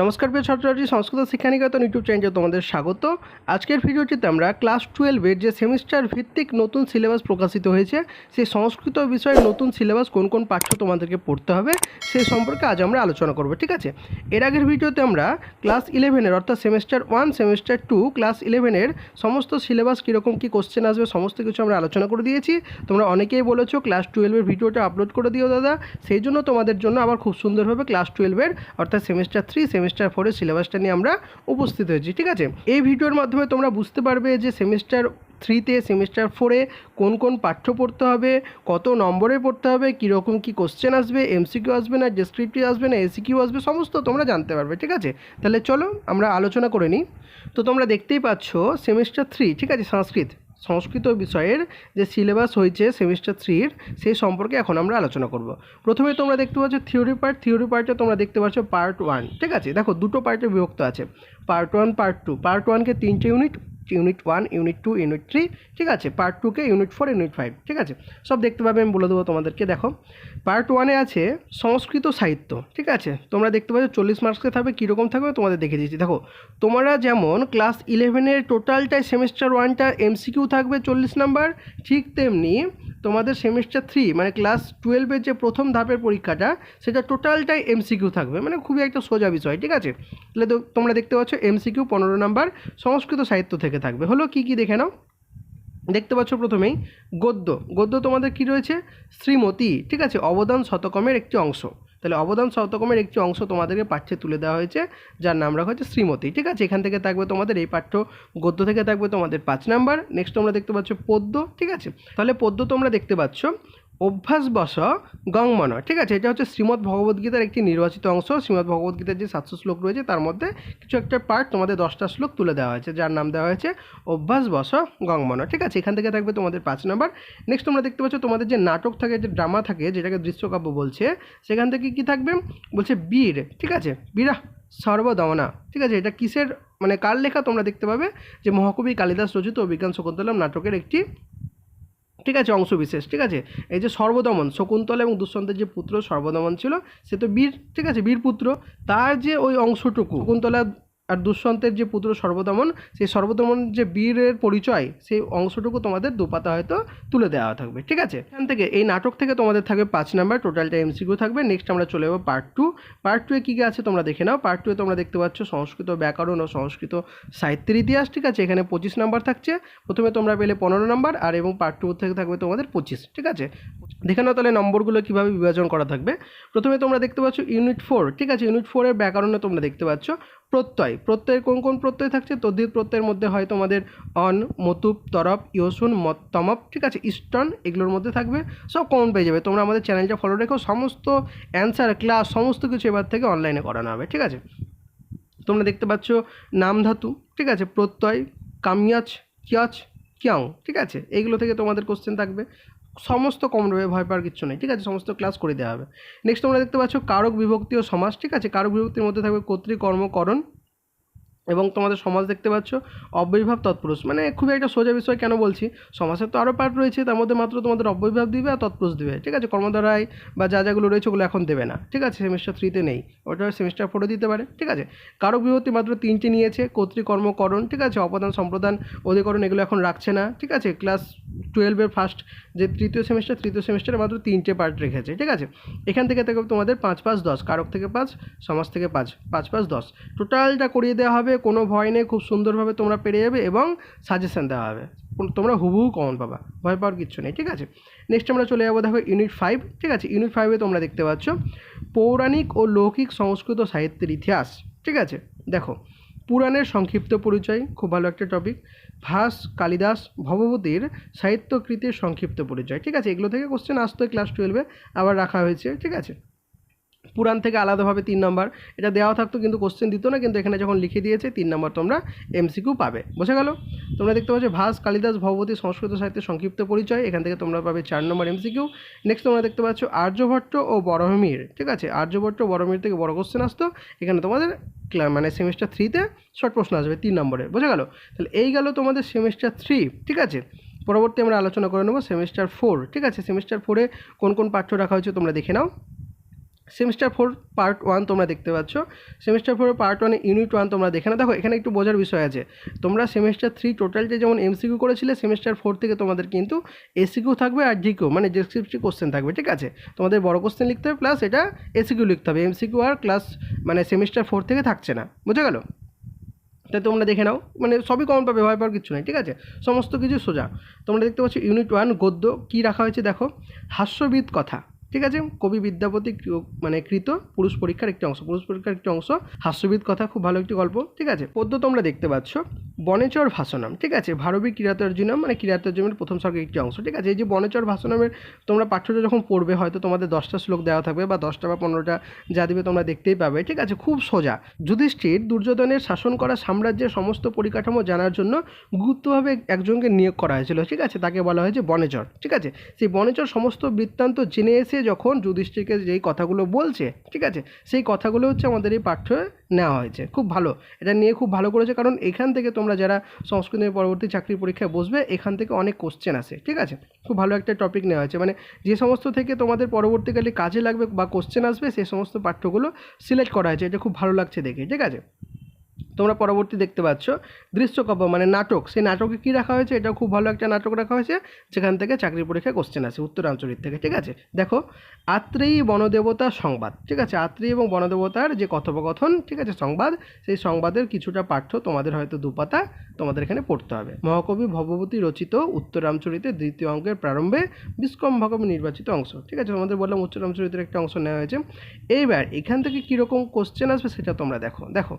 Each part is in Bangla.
নমস্কার প্রিয় ছাত্রছাত্রী, সংস্কৃত শিক্ষানিকেতন ইউটিউব চ্যানেলে তোমাদের স্বাগত। আজকের ভিডিওটিতে আমরা ক্লাস টুয়েলভের যে সেমিস্টার ভিত্তিক নতুন সিলেবাস প্রকাশিত হয়েছে, সেই সংস্কৃত বিষয়ের নতুন সিলেবাস কোন কোন পাঠ্য তোমাদেরকে পড়তে হবে সেই সম্পর্কে আজ আমরা আলোচনা করব, ঠিক আছে? এর আগের ভিডিওতে আমরা ক্লাস ইলেভেনের অর্থাৎ semester one, semester two, class ইলেভেনের সমস্ত সিলেবাস কীরকম কী কোশ্চেন আসবে, সমস্ত কিছু আমরা আলোচনা করে দিয়েছি। তোমরা অনেকেই বলেছ ক্লাস টুয়েলভের ভিডিওটা আপলোড করে দিও দাদা, সেই জন্য তোমাদের জন্য আবার খুব সুন্দরভাবে ক্লাস টুয়েলভের অর্থাৎ সেমিস্টার থ্রি সেমিস্টার ফোরের সিলেবাসটা নিয়ে আমরা উপস্থিত হয়েছি, ঠিক আছে? এই ভিডিওর মাধ্যমে তোমরা বুঝতে পারবে যে সেমিস্টার থ্রিতে সেমিস্টার ফোরে কোন কোন পাঠ্য পড়তে হবে, কত নম্বরে পড়তে হবে, কীরকম কী কোশ্চেন আসবে এমসিকিউ আসবে না ডেসক্রিপটিভ আসবে না এসিকিউ আসবে, সমস্ত তোমরা জানতে পারবে, ঠিক আছে? তাহলে চলো আমরা আলোচনা করে নিই। তো তোমরা দেখতেই পাচ্ছ সেমিস্টার থ্রি ঠিক আছে, সংস্কৃত। সংস্কৃত বিষয়ের যে সিলেবাস হয়েছে সেমিস্টার থ্রির সেই সম্পর্কে এখন আমরা আলোচনা করব। প্রথমে তোমরা দেখতে পাচ্ছ থিওরি পার্ট, থিওরি পার্টে তোমরা দেখতে পাচ্ছ পার্ট ওয়ান, ঠিক আছে? দেখো দুটো পার্টে বিভক্ত আছে। Part one, part two, part ওয়ানকে তিনটে unit unit one unit two unit three ঠিক আছে? পার্ট টুকে ইউনিট ফোর ইউনিট ফাইভ ঠিক আছে? সব দেখতে পাবে, আমি বলে দেবো তোমাদেরকে, দেখো। পার্ট ওয়ানে আছে সংস্কৃত সাহিত্য, ঠিক আছে? তোমরা দেখতে পাচ্ছ চল্লিশ মার্কসে থাকবে, কীরকম থাকবে, তোমাদের দেখে দিচ্ছি। দেখো, তোমরা যেমন ক্লাস ইলেভেনের টোটালটাই সেমিস্টার ওয়ানটা এমসিকিউ থাকবে চল্লিশ নাম্বার ঠিক তেমনি তোমাদের সেমিস্টার থ্রি মানে ক্লাস টুয়েলভের যে প্রথম ধাপের পরীক্ষাটা, সেটা টোটালটাই এমসিকিউ থাকবে মানে খুবই একটা সোজা বিষয়, ঠিক আছে? তাহলে তোমরা দেখতে পাচ্ছ এমসিকিউ পনেরো নাম্বার সংস্কৃত সাহিত্য থেকে থাকবে। হলো কি কি দেখে নাও। দেখতে পাচ্ছ প্রথমেই গদ্য। গদ্য তোমাদের কি রয়েছে? শ্রীমতী, ঠিক আছে? অবদান শতকমের একটি অংশ। তাহলে অবদান শতকমের একটি অংশ তোমাদেরকে পাঠ্যে তুলে দেওয়া হয়েছে, যার নাম রাখা হচ্ছে শ্রীমতী, ঠিক আছে? এখান থেকে থাকবে তোমাদের এই পাঠ্য। গদ্য থেকে থাকবে তোমাদের পাঁচ নাম্বার। নেক্সট তোমরা দেখতে পাচ্ছ পদ্য, ঠিক আছে? তাহলে পদ্য তোমরা দেখতে পাচ্ছ। অভ্যাস বস গংমন ঠিক আছে? এটা হচ্ছে শ্রীমদ্ ভগবদ্গীতার একটি নির্বাচিত অংশ। শ্রীমদ্ ভগবদ্গীতার যে সাতশো শ্লোক রয়েছে, তার মধ্যে কিছু একটা পার্ট তোমাদের দশটা শ্লোক তুলে দেওয়া হয়েছে, যার নাম দেওয়া হয়েছে অভ্যাস বস গংমন ঠিক আছে? এখান থেকে থাকবে তোমাদের পাঁচ নাম্বার। নেক্সট তোমরা দেখতে পাচ্ছ তোমাদের যে নাটক থাকে, যে ড্রামা থাকে, যেটাকে দৃশ্যকাব্য বলছে, সেখান থেকে কি থাকবে? বলছে বীর, ঠিক আছে? বীরা সর্বদমনা, ঠিক আছে? এটা কিসের মানে কার লেখা তোমরা দেখতে পাবে? যে মহাকবি কালিদাস রচিত অভিজ্ঞান শকুন্তলম নাটকের একটি ঠিক আছে, অংশবিশেষ, ঠিক আছে? এই যে সর্বদমন, শকুন্তলা এবং দুষ্যন্তের যে পুত্র সর্বদমন ছিল, সে তো বীর, ঠিক আছে বীর পুত্র তার যে ওই অংশটুকু, শকুন্তলা আর দুষ্যন্তের যে পুত্র সর্বদমন, সেই সর্বদমন যে বীরের পরিচয়, সেই অংশটুকু তোমাদের দুপাতা হয়তো তুলে দেওয়া থাকবে, ঠিক আছে? এখান থেকে এই নাটক থেকে তোমাদের থাকবে পাঁচ নাম্বার, টোটালটা এমসিকিউ থাকবে। নেক্সট আমরা চলে যাব পার্ট টু পার্ট টুয়ে কী কী আছে তোমরা দেখে নাও। পার্ট টুয়ে তোমরা দেখতে পাচ্ছ সংস্কৃত ব্যাকরণ ও সংস্কৃত সাহিত্যের ইতিহাস, ঠিক আছে? এখানে পঁচিশ নাম্বার থাকছে। প্রথমে তোমরা পেলে পনেরো নাম্বার আর এবং পার্ট টু থেকে থাকবে তোমাদের পঁচিশ, ঠিক আছে? দেখে নাও তাহলে নম্বরগুলো কীভাবে বিভাজন করা থাকবে। প্রথমে তোমরা দেখতে পাচ্ছ ইউনিট ফোর ঠিক আছে? ইউনিট ফোরের ব্যাকরণে তোমরা দেখতে পাচ্ছ। প্রত্যয়। প্রত্যয়ের কোন কোন প্রত্যয় থাকছে? তদ্ধিত প্রত্যয়ের মধ্যে হয় তোমাদের অন মতুপ তরপ ইয়সুন তমপ ঠিক আছে? ইস্টন এগুলোর মধ্যে থাকবে। সব কমন পেয়ে যাবে। তোমরা আমাদের চ্যানেলটা ফলো রেখো। সমস্ত অ্যান্সার ক্লাস সমস্ত কিছু এবার থেকে অনলাইনে করানো হবে। ঠিক আছে? তোমরা দেখতে পাচ্ছ নাম ধাতু। ঠিক আছে? প্রত্যয়, কামিয়াচ, কিয়াচ কিয়াং ঠিক আছে? এইগুলো থেকে তোমাদের কোশ্চেন থাকবে। সমস্ত কমন রবে ভয় পাওয়ার কিছু নেই, ঠিক আছে? সমস্ত ক্লাস করে দেওয়া হবে। নেক্সট তোমরা দেখতে পাচ্ছ কারক বিভক্তি ও সমাস, ঠিক আছে? কারক বিভক্তির মধ্যে থাকবে কর্তৃকর্মকরণ এবং তোমাদের সমাজ দেখতে পাচ্ছ অব্যয়ভাব তৎপুরুষ। মানে খুবই একটা সোজা বিষয় কেন বলছি? সমাজের তো আরও পার্ট রয়েছে, তার মধ্যে মাত্র তোমাদের অব্যয়ভাব দিবে আর তৎপুরুষ দিবে। ঠিক আছে? কর্মধারায় বা যা যাগুলো রয়েছে ওগুলো এখন দেবে না। ঠিক আছে? সেমিস্টার থ্রিতে নেই। ওটা সেমিস্টার ফোরে দিতে পারে। ঠিক আছে? কারও বিভক্তি মাত্র তিনটে নিয়েছে কর্তৃকর্মকরণ ঠিক আছে? অপদান সম্প্রদান, অধিকরণ এগুলো এখন রাখছে না। ঠিক আছে? ক্লাস টুয়েলভের ফার্স্ট যে তৃতীয় সেমিস্টার তৃতীয় সেমিস্টারে মাত্র তিনটে পার্ট রেখেছে। ঠিক আছে? এখান থেকে থেকে তোমাদের পাঁচ পাঁচ দশ। কারক থেকে পাঁচ, সমাজ থেকে পাঁচ। পাঁচ পাঁচ দশ। টোটালটা করিয়ে দেওয়া হবে কোনো ভয় নেই, খুব সুন্দরভাবে তোমরা পেরে যাবে এবং সাজেশন দেওয়া হবে। তোমরা হুবহু কমন পাবা, ভয় পাওয়ার কিচ্ছু নেই, ঠিক আছে? নেক্সট আমরা চলে যাব, দেখো ইউনিট ফাইভ ঠিক আছে? ইউনিট ফাইভে তোমরা দেখতে পাচ্ছ, পৌরাণিক ও লৌকিক সংস্কৃত সাহিত্যের ইতিহাস, ঠিক আছে? দেখো, পুরাণের সংক্ষিপ্ত পরিচয়, খুব ভালো একটা টপিক ভাস, কালিদাস, ভবভূতির সাহিত্যকৃতির সংক্ষিপ্ত পরিচয়, ঠিক আছে? এগুলো থেকে কোশ্চেন আসতো ক্লাস টুয়েলভে আবার রাখা হয়েছে, ঠিক আছে? পুরাণ থেকে আলাদাভাবে তিন নম্বর। এটা দেওয়া থাকতো কিন্তু কোশ্চেন দিত না, কিন্তু এখানে যখন লিখে দিয়েছে, তিন নম্বর তোমরা এমসিকিউ পাবে। বোঝা গেল? তোমরা দেখতে পাচ্ছ ভাস, কালিদাস, ভগবতী, সংস্কৃত সাহিত্যের সংক্ষিপ্ত পরিচয়। এখান থেকে তোমরা পাবে চার নম্বর এমসিকিউ নেক্সট তোমরা দেখতে পাচ্ছ আর্যভট্ট ও বড়হমির ঠিক আছে? আর্যভট্ট বড়হমির থেকে বড় কোশ্চেন আসতো। এখানে তোমাদের মানে সেমিস্টার থ্রিতে শর্ট প্রশ্ন আসবে তিন নম্বরে। বোঝা গেল? তাহলে এই গেল তোমাদের সেমিস্টার থ্রি ঠিক আছে? পরবর্তী আমরা আলোচনা করে নেব সেমিস্টার ফোর ঠিক আছে? সেমিস্টার ফোরে কোন কোন পাঠ্য রাখা হয়েছে তোমরা দেখে নাও। সেমিস্টার ফোর পার্ট ওয়ান তোমরা দেখতে পাচ্ছ। সেমিস্টার ফোর পার্ট ওয়ানে ইউনিট ওয়ান তোমরা দেখে না দেখো, এখানে একটু বোঝার বিষয় আছে। তোমরা সেমিস্টার থ্রি টোটালটা যেমন এমসিকিউ করেছিলে সেমিস্টার ফোর থেকে তোমাদের কিন্তু এসিকিউ থাকবে আর জিকিউ মানে ডেসক্রিপটিভ কোশ্চেন থাকবে, ঠিক আছে? তোমাদের বড় কোশ্চেন লিখতে হবে প্লাস এটা এসিকিউ লিখতে হবে। এমসিকিউ আর ক্লাস মানে সেমিস্টার ফোর থেকে থাকছে না। বুঝে গেল? তাই তোমরা দেখে নাও। মানে সবই কমন পাবে, ভয় পাওয়ার কিছু নেই, ঠিক আছে? সমস্ত কিছু সোজা। তোমরা দেখতে পাচ্ছ ইউনিট ওয়ান গদ্য, কী রাখা হয়েছে দেখো? হাস্যবিদ কথা। ঠিক আছে? কবি বিদ্যাপতি মানে কৃত পুরুষ পরীক্ষার একটি অংশ। পুরুষ পরীক্ষার একটি অংশ, হাস্যবিদ কথা, খুব ভালো একটি গল্প, ঠিক আছে? পদ্য তোমরা দেখতে পাচ্ছ। বনেচর ভাষণম ঠিক আছে? ভারবী কিরাতর্জুনম মানে কিরাতর্জুনের প্রথম সর্গের একটি অংশ, ঠিক আছে? এই যে বনেচর ভাষণমের তোমরা পাঠ্যটা যখন পড়বে, হয়তো তোমাদের দশটা শ্লোক দেওয়া থাকবে বা দশটা বা পনেরোটা যা দিবে তোমরা দেখতেই পাবে, ঠিক আছে? খুব সোজা। যুধিষ্ঠির দুর্যোধনের শাসন করা সাম্রাজ্যের সমস্ত পরিকাঠামো জানার জন্য গুরুত্বভাবে একজনকে নিয়োগ করা হয়েছিল, ঠিক আছে? তাকে বলা হয়েছে বনেচর, ঠিক আছে? সেই বনেচর সমস্ত বৃত্তান্ত জেনে এসে যখন যুধিষ্ঠিরকে যেই কথাগুলো বলছে, ঠিক আছে? সেই কথাগুলো হচ্ছে আমাদের এই পাঠ্য নেওয়া হয়েছে। খুব ভালো। এটা নিয়ে খুব ভালো করেছে কারণ এখান থেকে তোমরা যারা সংস্কৃত পরবর্তী চাকরি পরীক্ষায় বসবে, এখান থেকে অনেক কোশ্চেন আসে, ঠিক আছে? খুব ভালো একটা টপিক নেওয়া হয়েছে। মানে যে সমস্ত থেকে তোমাদের পরবর্তীকালে কাজে লাগবে বা কোশ্চেন আসবে, সে সমস্ত পাঠ্যগুলো সিলেক্ট করা হয়েছে। এটা খুব ভালো লাগছে দেখে, ঠিক আছে? তোমরা পরবর্তী দেখতে পাচ্ছ দৃশ্যকল্প মানে নাটক। সেই নাটকে কী রাখা হয়েছে? এটা খুব ভালো একটা নাটক রাখা হয়েছে, যেখান থেকে চাকরি পরীক্ষায় কোশ্চেন আসে উত্তরাঞ্চলের থেকে, ঠিক আছে? দেখো, আত্রেয়ী বনদেবতা সংবাদ, ঠিক আছে? আত্রেয়ী এবং বনদেবতার যে কথোপকথন, ঠিক আছে, সংবাদ, সেই সংবাদের কিছুটা পাঠ্য তোমাদের হয়তো দুপাতা তোমাদের এখানে পড়তে হবে। মহাকবি ভবভূতি রচিত উত্তরামচরিতের দ্বিতীয় অঙ্কের প্রারম্ভে বিষ্কম্ভকম নির্বাচিত অংশ, ঠিক আছে? তোমাদের বললাম উত্তরামচরিতের একটা অংশ নেওয়া হয়েছে। এইবার, এখান থেকে কীরকম কোশ্চেন আসবে সেটা তোমরা দেখো। দেখো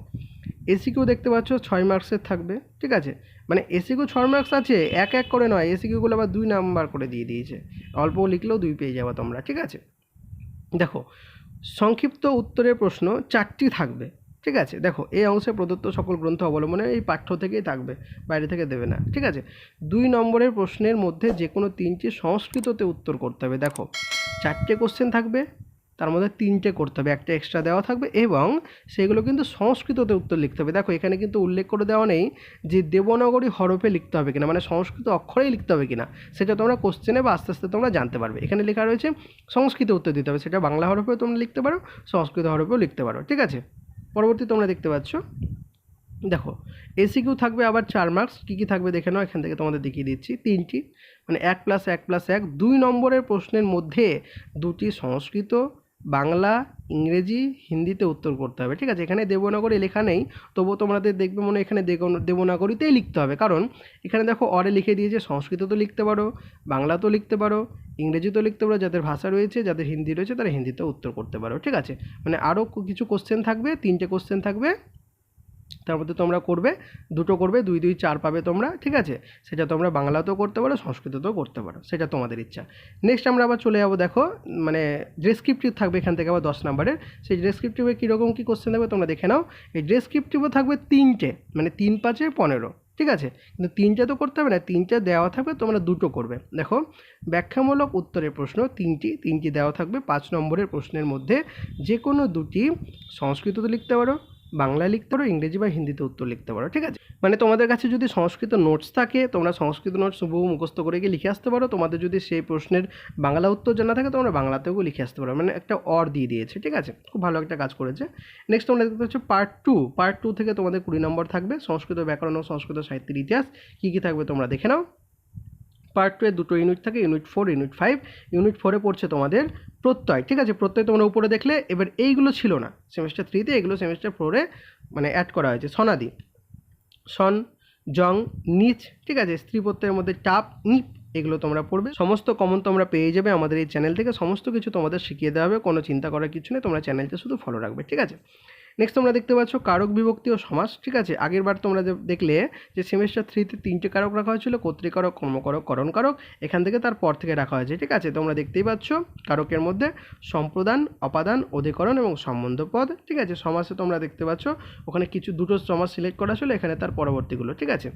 এসিকিউ দেখতে পাচ্ছ ছয় মার্কসের থাকবে, ঠিক আছে? মানে এসিকিউ ছয় মার্কস আছে, এক এক করে নয়। এসিকিউগুলো আবার দুই নাম্বার করে দিয়ে দিয়েছে। অল্প লিখলেও দুই পেয়ে যাবে তোমরা, ঠিক আছে? দেখো, সংক্ষিপ্ত উত্তরের প্রশ্ন চারটি থাকবে, ঠিক আছে? দেখো এই অংশে প্রদত্ত সকল গ্রন্থ অবলম্বনে এই পাঠ্য থেকেই থাকবে, বাইরে থেকে দেবে না, ঠিক আছে? দুই নম্বরের প্রশ্নের মধ্যে যে কোনো তিনটি সংস্কৃততে উত্তর করতে হবে। দেখো, চারটে কোশ্চেন থাকবে তার মধ্যে তিনটে করতে হবে, একটা এক্সট্রা দেওয়া থাকবে এবং সেগুলো কিন্তু সংস্কৃততে উত্তর লিখতে হবে। দেখো, এখানে কিন্তু উল্লেখ করে দেওয়া নেই যে দেবনগরী হরফে লিখতে হবে কিনা মানে সংস্কৃত অক্ষরেই লিখতে হবে কিনা, সেটা তোমরা কোশ্চেনে বা আস্তে আস্তে তোমরা জানতে পারবে। এখানে লেখা রয়েছে, সংস্কৃত উত্তর দিতে হবে, সেটা বাংলা হরফেও তোমরা লিখতে পারো, সংস্কৃত হরফেও লিখতে পারো, ঠিক আছে? পরবর্তী তোমরা দেখতে পাচ্ছ, দেখো এসি কিউ থাকবে আবার চার মার্কস কী কী থাকবে দেখে নাও, এখান থেকে তোমাদের দেখিয়ে দিচ্ছি, তিনটি মানে এক প্লাস এক প্লাস এক, দুই নম্বরের প্রশ্নের মধ্যে দুটি সংস্কৃত বাংলা, ইংরেজি, হিন্দিতে উত্তর করতে হবে, ঠিক আছে? এখানে দেবনাগরী লেখা নেই, তবুও তোমাদের দেখবে মনে এখানে দেব- দেবনাগরীতেই লিখতে হবে। কারণ এখানে দেখো অরে লিখে দিয়েছে, সংস্কৃত তো লিখতে পারো, বাংলা তো লিখতে পারো, ইংরেজি তো লিখতে পারো, যাদের ভাষা রয়েছে, যাদের হিন্দি রয়েছে, তারা হিন্দিতে উত্তর করতে পারো, ঠিক আছে? মানে আরও কিছু কোশ্চেন থাকবে, তিনটে কোশ্চেন থাকবে তার মধ্যে তোমরা করবে, দুটো করবে, দুই দুই, চার পাবে তোমরা, ঠিক আছে? সেটা তোমরা বাংলাতেও করতে পারো, সংস্কৃততেও করতে পারো, সেটা তোমাদের ইচ্ছা। নেক্সট আমরা আবার চলে যাব, দেখো মানে ডেসক্রিপটিভ থাকবে এখান থেকে আবার দশ নাম্বারের। সেই ডেসক্রিপটিভে কীরকম কী কোশ্চেন দেবে তোমরা দেখে নাও। এই ডেসক্রিপটিভও থাকবে তিনটে মানে তিন পাঁচে পনেরো, ঠিক আছে? কিন্তু তিনটে তো করতে হবে না, তিনটে দেওয়া থাকবে, তোমরা দুটো করবে। দেখো, ব্যাখ্যামূলক উত্তরের প্রশ্ন তিনটি তিনটি দেওয়া থাকবে পাঁচ নম্বরের প্রশ্নের মধ্যে। যে কোনো দুটি সংস্কৃততে লিখতে পারো বাংলা লিখতে পারো, ইংরেজি বা হিন্দিতে উত্তর লিখতে পারো, ঠিক আছে? মানে তোমাদের কাছে যদি সংস্কৃত নোটস থাকে, তোমরা সংস্কৃত নোটস বহু মুখস্থ করে গিয়ে লিখে আসতে পারো। তোমাদের যদি সেই প্রশ্নের বাংলা উত্তর জানা থাকে, তোমরা বাংলাতেও লিখে আসতে পারো। মানে একটা অর দিয়ে দিয়েছে, ঠিক আছে? খুব ভালো একটা কাজ করেছে। নেক্সট তোমরা দেখতে পাচ্ছ পার্ট টু পার্ট টু থেকে তোমাদের কুড়ি নম্বর থাকবে। সংস্কৃত ব্যাকরণ ও সংস্কৃত সাহিত্যের ইতিহাস, কী কী থাকবে তোমরা দেখে নাও। পার্ট টু দুটো ইউনিট থাকে unit four unit five unit ফোরে পড়ছে তোমাদের প্রত্যয়, ঠিক আছে? প্রত্যয় তোমরা উপরে দেখলে, এবার এইগুলো ছিল না। সেমিস্টার থ্রিতে এগুলো সেমিস্টার ফোরে মানে অ্যাড করা হয়েছে। সনাদি, সন, জং, নিচ, ঠিক আছে? স্ত্রী প্রত্যয়ের মধ্যে টাপ, নিপ, এগুলো তোমরা পড়বে। সমস্ত কমন তোমরা পেয়ে যাবে আমাদের এই চ্যানেল থেকে। সমস্ত কিছু তোমাদের শিখিয়ে দেওয়া হবে। কোনো চিন্তা করার কিছু নেই। তোমরা চ্যানেলটা শুধু ফলো রাখবে, ঠিক আছে? নেক্সট তোমরা দেখতে পাচ্ছ কারক বিভক্তি ও সমাস, ঠিক আছে? আগের বার তোমরা দেখলে যে সেমিস্টার থ্রিতে তিনটে কারক রাখা হয়েছিল কর্তৃকারক কর্মকারক করণ কারক, এখান থেকে তার পর থেকে রাখা হয়েছে, ঠিক আছে? তোমরা দেখতেই পাচ্ছ কারকের মধ্যে সম্প্রদান, অপাদান, অধিকরণ এবং সম্বন্ধ পদ, ঠিক আছে? সমাসে তোমরা দেখতে পাচ্ছ ওখানে কিছু দুটো সমাজ সিলেক্ট করা ছিল, এখানে তার পরবর্তীগুলো, ঠিক আছে?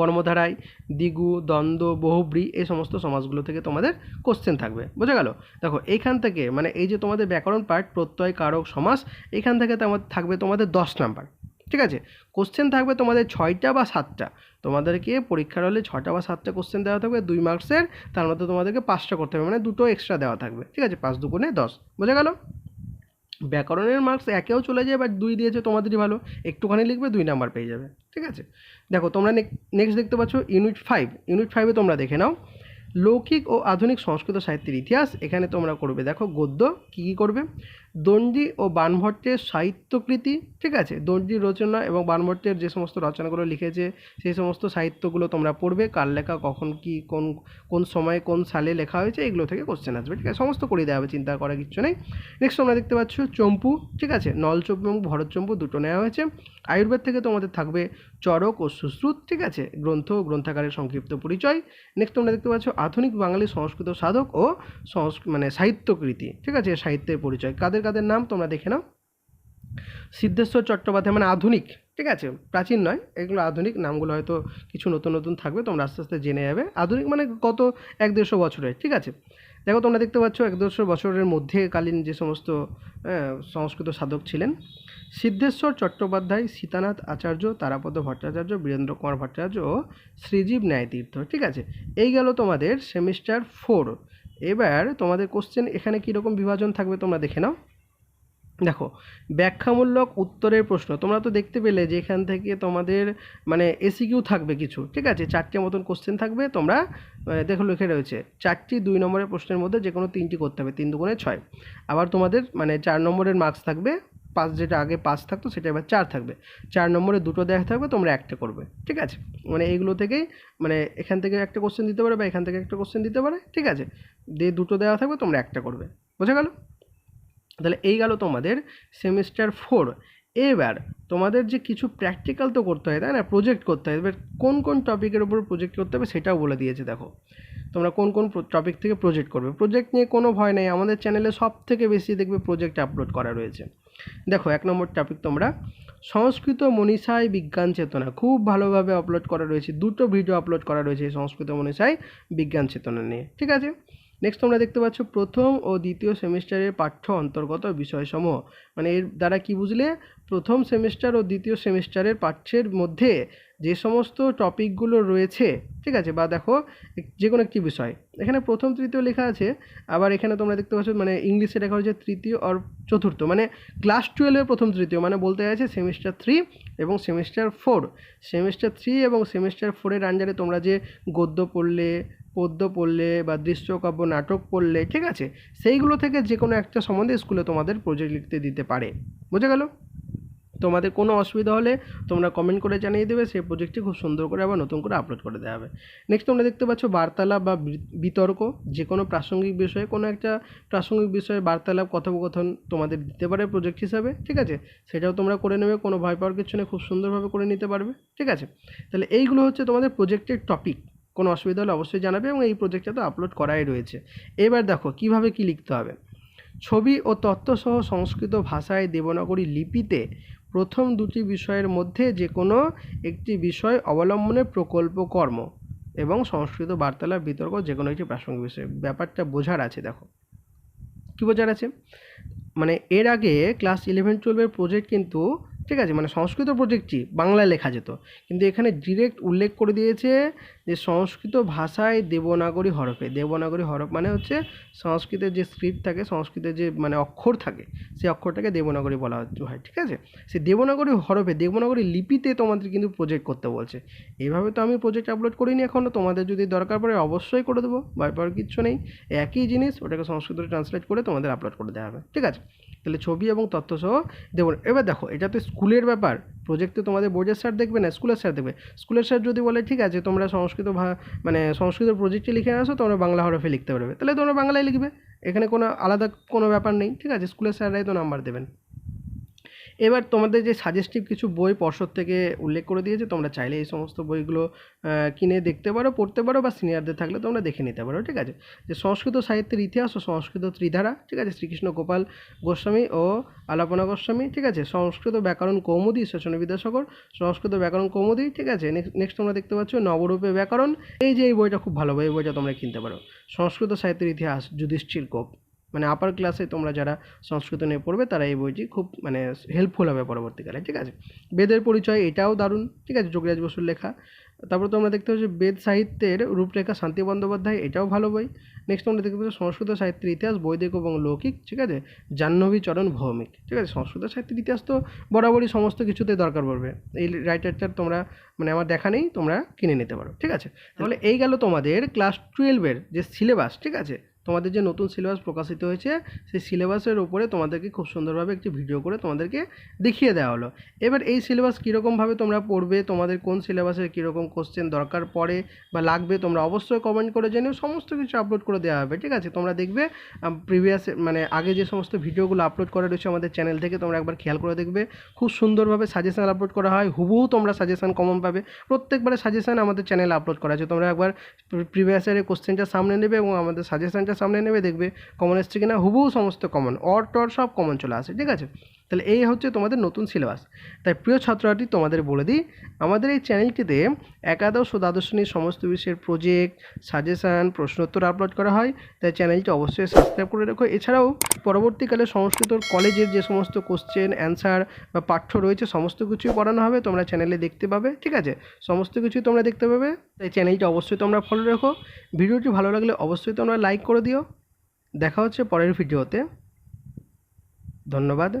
কর্মধারায় দ্বিগু দ্বন্দ্ব, বহুব্রী এই সমস্ত সমাজগুলো থেকে তোমাদের কোশ্চেন থাকবে। বোঝা গেল? দেখো, এইখান থেকে মানে এই যে তোমাদের ব্যাকরণ পার্ট প্রত্যয়, কারক, সমাস এখান থেকে থাকবে তোমাদের দশ নাম্বার ঠিক আছে? কোশ্চেন থাকবে তোমাদের ছয়টা বা সাতটা। তোমাদেরকে পরীক্ষার হলে ছটা বা সাতটা কোশ্চেন দেওয়া থাকবে, দুই মার্কসের তার মধ্যে তোমাদেরকে পাঁচটা করতে হবে মানে দুটো এক্সট্রা দেওয়া থাকবে। ঠিক আছে? পাঁচ দুগুণে দশ। বোঝা গেল? ব্যাকরণের মার্কস একেও চলে যায় বাট দুই দিয়েছে, তোমাদেরই ভালো। একটুখানি লিখবে, দুই নাম্বার পেয়ে যাবে, ঠিক আছে? দেখো, তোমরা নেক্সট দেখতে পাচ্ছ ইউনিট ফাইভ ইউনিট ফাইভে তোমরা দেখে নাও। লৌকিক ও আধুনিক সংস্কৃত সাহিত্যের ইতিহাস, এখানে তোমরা করবে। দেখো, গদ্য, কী কী করবে? দণ্ডি ও বানভট্টের সাহিত্যকৃতি, ঠিক আছে? দণ্ডি রচনা এবং বানভট্টের যে সমস্ত রচনাগুলো লিখেছে, সেই সমস্ত সাহিত্যগুলো তোমরা পড়বে। কার লেখা, কখন কি, কোন কোন সময়ে, কোন সালে লেখা হয়েছে, এগুলো থেকে কোশ্চেন আসবে, ঠিক আছে? সমস্ত করে দেওয়া হবে, চিন্তা করার কিচ্ছু নেই। নেক্সট তোমরা দেখতে পাচ্ছ চম্পু, ঠিক আছে? নলচম্পু এবং ভরতচম্পু দুটো নেওয়া হয়েছে। আয়ুর্বেদ থেকে তোমাদের থাকবে চরক ও সুশ্রুত, ঠিক আছে? গ্রন্থ ও গ্রন্থাগারের সংক্ষিপ্ত পরিচয়। নেক্সট তোমরা দেখতে পাচ্ছ আধুনিক বাঙালি সংস্কৃত সাধক ও সংস্ক মানে সাহিত্যকৃতি, ঠিক আছে? সাহিত্যের পরিচয়। কাদের কাদের নাম তোমরা দেখে নাও। সিদ্ধেশ্বর চট্টোপাধ্যায় মানে আধুনিক, ঠিক আছে? প্রাচীন নয়, এগুলো আধুনিক, নামগুলো হয়তো কিছু নতুন নতুন থাকবে, তোমরা আস্তে আস্তে জেনে যাবে। আধুনিক মানে গত এক দেড়শো বছরের ঠিক আছে? দেখো, তোমরা দেখতে পাচ্ছ এক দেড়শো বছরের মধ্যেকালীন যে সমস্ত সংস্কৃত সাধক ছিলেন, সিদ্ধেশ্বর চট্টোপাধ্যায়, সীতানাথ আচার্য, তারাপদ ভট্টাচার্য, বীরেন্দ্র কুমার ভট্টাচার্য ও শ্রীজীব ন্যায়তীর্থ, ঠিক আছে? এই গেল তোমাদের সেমিস্টার ফোর এবার তোমাদের কোশ্চেন এখানে কীরকম বিভাজন থাকবে তোমরা দেখে নাও। দেখো, ব্যাখ্যামূলক উত্তরের প্রশ্ন। তোমরা তো দেখতে পেলে যে এখান থেকে তোমাদের মানে এসিকিউ থাকবে কিছু, ঠিক আছে? চারটে মতন কোশ্চেন থাকবে। তোমরা দেখো লিখে রয়েছে, চারটি দুই নম্বরের প্রশ্নের মধ্যে যে কোনো তিনটি করতে হবে, তিন দুগুণে ছয়। আবার তোমাদের মানে চার নম্বরের মার্কস থাকবে পাঁচ যেটা আগে পাঁচ থাকতো, সেটা এবার চার থাকবে। চার নম্বরে দুটো দেওয়া থাকবে, তোমরা একটা করবে, ঠিক আছে? মানে এইগুলো থেকেই মানে এখান থেকে একটা কোশ্চেন দিতে পারে বা এখান থেকে একটা কোশ্চেন দিতে পারে, ঠিক আছে? দিয়ে দুটো দেওয়া থাকবে, তোমরা একটা করবে। বোঝা গেল? তাহলে এই গেল তোমাদের সেমিস্টার ফোর এবার তোমাদের যে কিছু প্র্যাকটিক্যাল তো করতে হয়, তাই না? প্রজেক্ট করতে হয়। এবার কোন কোন টপিকের উপর প্রজেক্ট করতে হবে, সেটাও বলে দিয়েছে, দেখো। তোমরা কোন কোন টপিক থেকে প্রজেক্ট করবে। প্রজেক্ট নিয়ে কোনো ভয় নেই। আমাদের চ্যানেলে সব থেকে বেশি দেখবে প্রজেক্ট আপলোড করা রয়েছে। দেখো, এক নম্বর টপিক তোমরা। সংস্কৃত মনীষায় বিজ্ঞান চেতনা। খুব ভালোভাবে আপলোড করা রয়েছে। দুটো ভিডিও আপলোড করা রয়েছে সংস্কৃত মনীষায় বিজ্ঞান চেতনা নিয়ে। ঠিক আছে? নেক্সট তোমরা দেখতে পাচ্ছ প্রথম ও দ্বিতীয় সেমিস্টারের পাঠ্য অন্তর্গত বিষয়সমূহ। মানে এর দ্বারা কি বুঝলে? প্রথম সেমিস্টার ও দ্বিতীয় সেমিস্টারের পাঠ্যের মধ্যে যে সমস্ত টপিকগুলো রয়েছে, ঠিক আছে? বা দেখো যে কোনো একটি বিষয়। এখানে প্রথম, তৃতীয় লেখা আছে, আবার এখানে তোমরা দেখতে পাচ্ছ মানে ইংলিশে লেখা হয়েছে তৃতীয় আর চতুর্থ। মানে ক্লাস টুয়েলভের প্রথম, তৃতীয় মানে বলতে আছে সেমিস্টার থ্রি এবং সেমিস্টার ফোর সেমিস্টার থ্রি এবং সেমিস্টার ফোরের আন্ডারে তোমরা যে গদ্য পড়লে পদ্য পড়লে বা দৃশ্যকাব্য, নাটক পড়লে, ঠিক আছে? সেইগুলো থেকে যে কোনো একটা সম্বন্ধে স্কুলে তোমাদের প্রজেক্ট লিখতে দিতে পারে। বোঝা গেল? তোমাদের কোনো অসুবিধা হলে তোমরা কমেন্ট করে জানিয়ে দেবে, সেই প্রজেক্টটি খুব সুন্দর করে আবার নতুন করে আপলোড করে দেওয়া হবে। নেক্সট তোমরা দেখতে পাচ্ছ বার্তালাপ বা বিতর্ক। যে কোনো প্রাসঙ্গিক বিষয়ে, কোনো একটা প্রাসঙ্গিক বিষয়ে বার্তালাপ, কথোপকথন তোমাদের দিতে পারে প্রজেক্ট হিসাবে, ঠিক আছে? সেটাও তোমরা করে নেবে, কোনো ভয় পাওয়ার কিছু নেই, খুব সুন্দরভাবে করে নিতে পারবে, ঠিক আছে? তাহলে এইগুলো হচ্ছে তোমাদের প্রজেক্টের টপিক কোনো অসুবিধা হলে অবশ্যই জানাবে এবং এই প্রজেক্টটা তো আপলোড করাই রয়েছে। এবার দেখো, কীভাবে কি লিখতে হবে? ছবি ও তত্ত্বসহ সংস্কৃত ভাষায় দেবনাগরী লিপিতে প্রথম দুটি বিষয়ের মধ্যে যে কোনো একটি বিষয় অবলম্বনে প্রকল্প কর্ম এবং সংস্কৃত বার্তালাপ, বিতর্ক যে কোনো একটি প্রাসঙ্গিক বিষয়। ব্যাপারটা বোঝার আছে, দেখো। কী বোঝার আছে? মানে এর আগে ক্লাস ইলেভেন টুয়েলভের প্রজেক্ট কিন্তু ঠিক আছে মানে সংস্কৃত প্রজেক্টটি বাংলায় লেখা যেত। কিন্তু এখানে ডিরেক্ট উল্লেখ করে দিয়েছে যে সংস্কৃত ভাষায় দেবনাগরী হরফে। দেবনাগরী হরফ মানে হচ্ছে সংস্কৃতের যে স্ক্রিপ্ট থাকে, সংস্কৃতের যে মানে অক্ষর থাকে, সেই অক্ষরটাকে দেবনাগরী বলা হয়, ঠিক আছে? সেই দেবনাগরী হরফে, দেবনাগরী লিপিতে তোমাদের কিন্তু প্রজেক্ট করতে বলছে। এইভাবে তো আমি প্রজেক্ট আপলোড করিনি এখনও তোমাদের যদি দরকার পড়ে অবশ্যই করে দেবো, ভয় পাওয়ার কিচ্ছু নেই। একই জিনিস, ওটাকে সংস্কৃত ট্রান্সলেট করে তোমাদের আপলোড করে দেওয়া হবে, ঠিক আছে? তাহলে ছবি এবং তথ্য সহ দেবো এবার দেখো, এটা তো স্কুলের ব্যাপার। প্রজেক্টে তোমাদের বোর্ডের স্যার দেখবে না স্কুলের স্যার দেখবে। স্কুলের স্যার যদি বলে, ঠিক আছে, তোমরা সংস্কৃত মানে সংস্কৃত প্রজেক্টে লিখে আসো, তোমরা বাংলা হরফে লিখতে পারবে। তাহলে তোমরা বাংলায় লিখবে। এখানে কোনো আলাদা কোনো ব্যাপার নেই, ঠিক আছে? স্কুলের স্যাররাই তো নাম্বার দেবেন। এবার তোমাদের যে সাজেস্টিভ কিছু বই পর্ষদ থেকে উল্লেখ করে দিয়েছে, তোমরা চাইলে এই সমস্ত বইগুলো কিনে দেখতে পারো, পড়তে পারো বা সিনিয়রদের থাকলে তোমরা দেখে নিতে পারো, ঠিক আছে? যে সংস্কৃত সাহিত্যের ইতিহাস ও সংস্কৃত ত্রিধারা, ঠিক আছে? শ্রীকৃষ্ণ গোপাল গোস্বামী ও আলাপনা গোস্বামী, ঠিক আছে? সংস্কৃত ব্যাকরণ কৌমুদী ঈশ্বরচন্দ্র বিদ্যাসাগর, সংস্কৃত ব্যাকরণ কৌমুদী, ঠিক আছে? নেক্সট তোমরা দেখতে পাচ্ছ নবরূপে ব্যাকরণ, এই যে এই বইটা খুব ভালো, এই বইটা তোমরা কিনতে পারো। সংস্কৃত সাহিত্যের ইতিহাস যুধিষ্ঠির গোপ। মানে আপার ক্লাসে তোমরা যারা সংস্কৃত নিয়ে পড়বে, তারা এই বইটি খুব মানে হেল্পফুল হবে পরবর্তীকালে, ঠিক আছে? বেদের পরিচয় এটাও দারুণ, ঠিক আছে? যোগরাজ বসুর লেখা। তারপর তোমরা দেখতে পাচ্ছ বেদ সাহিত্যের রূপরেখা শান্তি বন্দ্যোপাধ্যায়, এটাও ভালো বই। নেক্সট তোমরা দেখতে পাচ্ছ সংস্কৃত সাহিত্যের ইতিহাস, বৈদিক এবং লৌকিক, ঠিক আছে? জাহ্নবী চরণ ভৌমিক, ঠিক আছে? সংস্কৃত সাহিত্যের ইতিহাস তো বরাবরই সমস্ত কিছুতে দরকার পড়বে। এই রাইটারটার তোমরা মানে আমার দেখা নেই, তোমরা কিনে নিতে পারো, ঠিক আছে? তাহলে এই গেল তোমাদের ক্লাস টুয়েলভের যে সিলেবাস ঠিক আছে? তোমাদের যে নতুন সিলেবাস প্রকাশিত হয়েছে, সেই সিলেবাসের উপরে তোমাদেরকে খুব সুন্দরভাবে একটি ভিডিও করে তোমাদেরকে দেখিয়ে দেওয়া হলো। এবার এই সিলেবাস কীরকমভাবে তোমরা পড়বে, তোমাদের কোন সিলেবাসের কীরকম কোশ্চেন দরকার পড়ে বা লাগবে, তোমরা অবশ্যই কমেন্ট করে জেনেও, সমস্ত কিছু আপলোড করে দেওয়া হবে, ঠিক আছে? তোমরা দেখবে প্রিভিয়াস মানে আগে যে সমস্ত ভিডিওগুলো আপলোড করা রয়েছে আমাদের চ্যানেল থেকে, তোমরা একবার খেয়াল করে দেখবে, খুব সুন্দরভাবে সাজেশান আপলোড করা হয়, হুবহু তোমরা সাজেশান কমন পাবে। প্রত্যেকবারে সাজেশান আমাদের চ্যানেলে আপলোড করা আছে, তোমরা একবার প্রিভিয়াস ইয়ারের কোশ্চেনটা সামনে নেবে এবং আমাদের সাজেশনটা সামনে নেবে, দেখবে কমন এসছে কিনা, হুবহু সমস্ত কমন অর টর সব কমন চলে আসে, ঠিক আছে? তাহলে এই হচ্ছে তোমাদের নতুন সিলেবাস। তাই প্রিয় ছাত্রছাত্রী, তোমাদের বলে দিই, আমাদের এই চ্যানেলটিতে একাদশ ও দ্বাদশ সমস্ত বিষয়ের প্রজেক্ট সাজেশান প্রশ্নোত্তর আপলোড করা হয়। তাই চ্যানেলটি অবশ্যই সাবস্ক্রাইব করে রেখো। এছাড়াও পরবর্তীকালে সংস্কৃত কলেজের যে সমস্ত কোশ্চেন অ্যান্সার বা পাঠ্য রয়েছে, সমস্ত কিছুই পড়ানো হবে, তোমরা চ্যানেলে দেখতে পাবে। ঠিক আছে? সমস্ত কিছুই তোমরা দেখতে পাবে। তাই চ্যানেলটি অবশ্যই তোমরা ফলো রেখো। ভিডিওটি ভালো লাগলে অবশ্যই তোমরা লাইক করে দিও। দেখা হচ্ছে পরের ভিডিওতে। ধন্যবাদ।